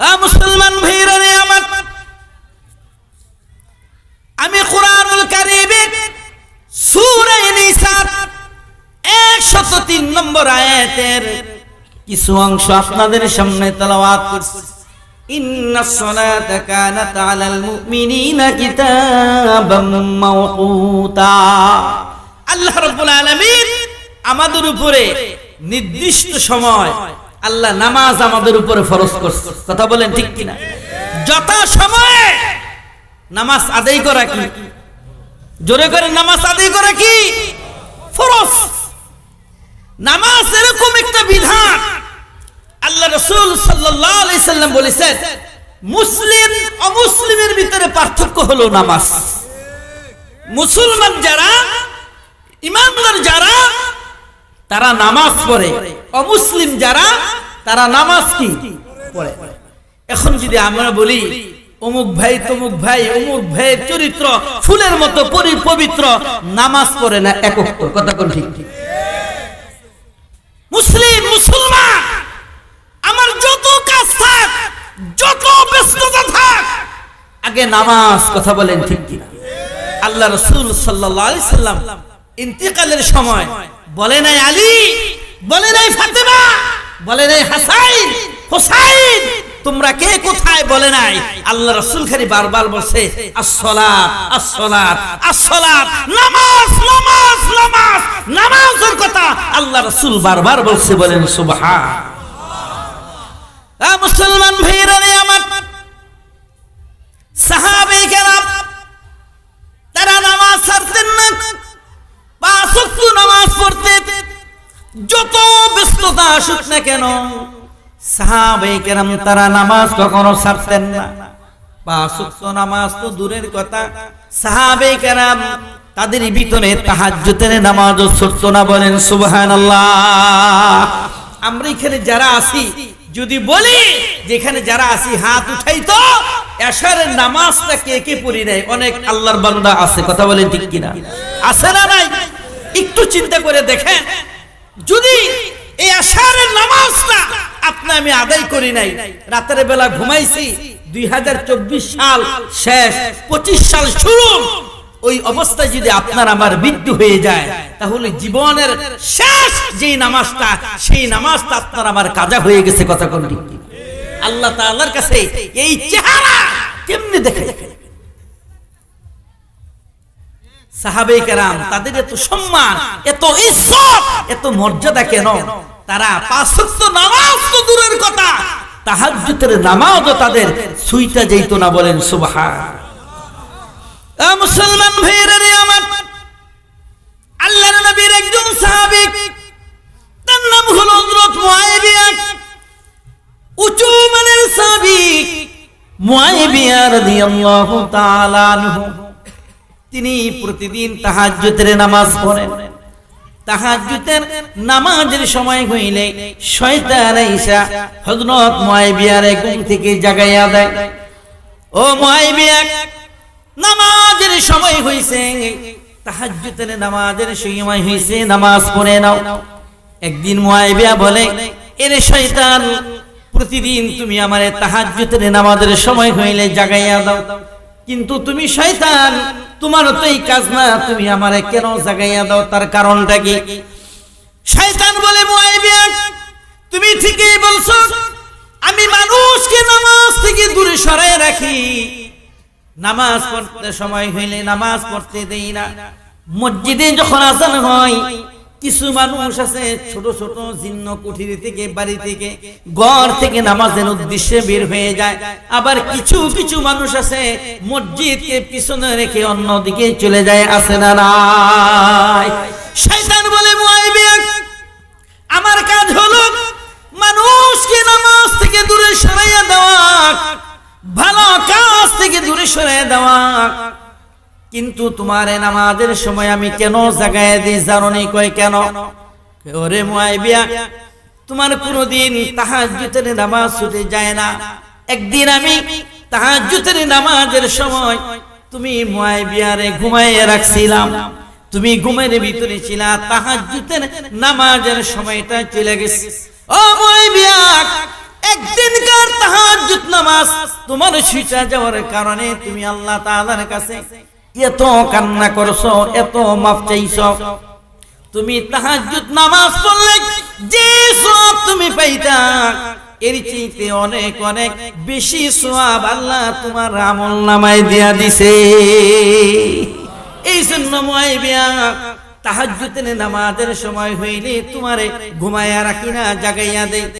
মুসলমান ভাইরা রে আমার। আমি কোরআনুল কারিমে সূরা নিসা 103 নম্বর আয়াতের কিছু অংশ আপনাদের সামনে তেলাওয়াত করছি। ইন্নাস সালাতা কানাত আলাল মুমিনিনা কিতাবাম মাওকুতা। আল্লাহ রাব্বুল আলামিন আমাদের উপরে নির্দিষ্ট সময় আল্লাহ নামাজ আমাদের উপরে ফরজ করছে। কথা বলেন ঠিক কিনা? যথা সময়ে নামাজ আদায় করা কি? জোরে করে নামাজ আদায় করা কি? ফরজ। নামাজ এরকম একটা বিধান। আল্লাহ রসুল সাল্লাম বলেছেন, মুসলিম অমুসলিমের ভিতরে পার্থক্য হলো নামাজ। মুসলমান যারা, ইমানদার যারা, তারা নামাজ পড়ে। অমুসলিম যারা, তারা নামাজ কি? পড়ে। এখন যদি আমরা বলি, অমুক ভাই, তমুক ভাই, অমুক ভাইয়ের চরিত্র, ফুলের মতো পরি পবিত্র নামাজ পড়ে না একক কথা কোন ঠিক মুসলিম, মুসলমান, আমার যত কাজ থাক, যত ব্যস্ততা থাক, আগে নামাজ কথা বলেন ঠিক কিনা আল্লাহ রসুল সাল্লাল্লাহু সাল্লাম ইন্তিকালের সময় বলে নাই আলী বলে নাই ফাতেমা, বলে নাই হাসাইন, হোসাইন, তোমরা কে কোথায় বলে নাই? আল্লাহ রসুল খালি বারবার বলছে, আসসালাত আসসালাত আসসালাত, নামাজ নামাজ নামাজ, নামাজের কথা আল্লাহ রসুল বারবার বলছে, বলেন সুবহান মুসলমান ভাইরা আমার সাহাবে কেরাম যত ব্যস্ততা আসুক না কেন সাহাবে কেরাম তারা নামাজ কখনো ছাড়তেন না। পাঁচ ওয়াক্ত নামাজ তো দূরের কথা। সাহাবে কেরাম তাদের ভিতরে তাহাজ্জুদের নামাজও ছুটত না বলেন, সুবহানাল্লাহ। আমরা এখানে যারা আছি, যদি বলি যেখানে যারা আছি, হাত উঠাই তো নামাজটা কে কে পড়ি নাই অনেক আল্লাহর বান্দা আছে, কথা বলেন ঠিক কিনা? আছে না নাই? একটু চিন্তা করে দেখেন যদি এই আশারের নামাজটা আপনি আমি আদায় করি নাই, রাতের বেলা ঘুমাইছি, দুই হাজার চব্বিশ সাল শেষ, পঁচিশ সাল শুরু, ওই অবস্থায় যদি আপনার আমার মৃত্যু হয়ে যায়, তাহলে জীবনের শেষ যেই নামাজটা, সেই নামাজটা আপনার আমার কাজা হয়ে গেছে, কথা কোন আল্লাহ তাআলার কাছে এই চেহারা কেমনে দেখে? সাহাবে কেরাম, তাদের এত সম্মান, এত ইজ্জত, এত মর্যাদা কেন? তারা পাঁচ নামাজ তো দূরের কথা, তাহাজ্জুদের নামাজও তাদের সুইটা যেত না বলেন সুবহান। মুসলমান ভাইয়েরা আমার, আল্লাহর নবীর একজন সাহাবী, তার নাম হলো হযরত মুআবিয়া উঁচু মানের সাহাবী মুআবিয়া রাদিয়াল্লাহু তাআলা তিনি প্রতিদিন তাহাজ্জুদের নামাজ পড়েন। তাহাজ্জুদের নামাজের সময় হইলে শয়তান আইসা হযরত মুআবিয়ার ঘুম থেকে জাগাইয়া দেয়। ও মুআবিয়া নামাজের সময় হইছে, তাহাজ্জুদের নামাজের সময় হইছে, নামাজ পড়ে নাও। একদিন মুআবিয়া বলে, এরে শয়তান, প্রতিদিন তুমি আমারে তাহাজ্জুদের নামাজের সময় হইলে জাগাইয়া দাও। কিন্তু তুমি শয়তান তোমার তো এই কাজ না, তুমি আমারে কেন জাগাইয়া দাও? তার কারণটা কি? শয়তান বলে তুমি ঠিকই বলছো, আমি মানুষকে নামাজ থেকে দূরে সরায় রাখি। নামাজ পড়তে সময় হইলে নামাজ পড়তে দেই না। মসজিদে যখন আজান হয় কিছু মানুষ আছে ছোট ছোট জীর্ণ কুঠির থেকে, বাড়ি থেকে, ঘর থেকে নামাজের উদ্দেশ্যে বের হয়ে যায়। আবার কিছু কিছু মানুষ আছে মসজিদকে পিছনে রেখে অন্যদিকে চলে যায়, আছে না নাই? বলে আমার কাজ হলো মানুষকে নামাজ থেকে দূরে সরাইয়া দেওয়া, ভালো কাজ থেকে দূরে সরে দেওয়া। কিন্তু তোমার নামাজের সময় আমি কেন জাগায় দিই জানি কয় কেন? ওরে মুআবিয়া তোমার কোনোদিন তাহাজ্জুদের নামাজ ছুটে যায় না। একদিন আমি তাহাজ্জুদের নামাজের সময় তুমি মুআবিয়ারে ঘুমাইয়ে রাখছিলাম। তুমি ঘুমের ভিতরে ছিলা, তাহাজ্জুদের নামাজের সময়টা চলে গেছে। ও মুআবিয়া একদিনকার তাহাজ্জুদ নামাজ তোমার ছুটা যাওয়ার কারণে তুমি আল্লাহ তাআলার কাছে এত কান্না করছ, এত মাফ চাইছো। তুমি তাহাজ্জুদ নামাজ পড়লে যে সওয়াব তুমি পাইতা, এর চাইতে অনেক অনেক বেশি সওয়াব আল্লাহ তোমার আমল নামায় দিয়া দিছে। এই জন্য মুআবিয়া তাহাজ্জুদের নামাজের সময় হইলে তোমারে ঘুমায়া রাখি না, জাগাইয়া দেয়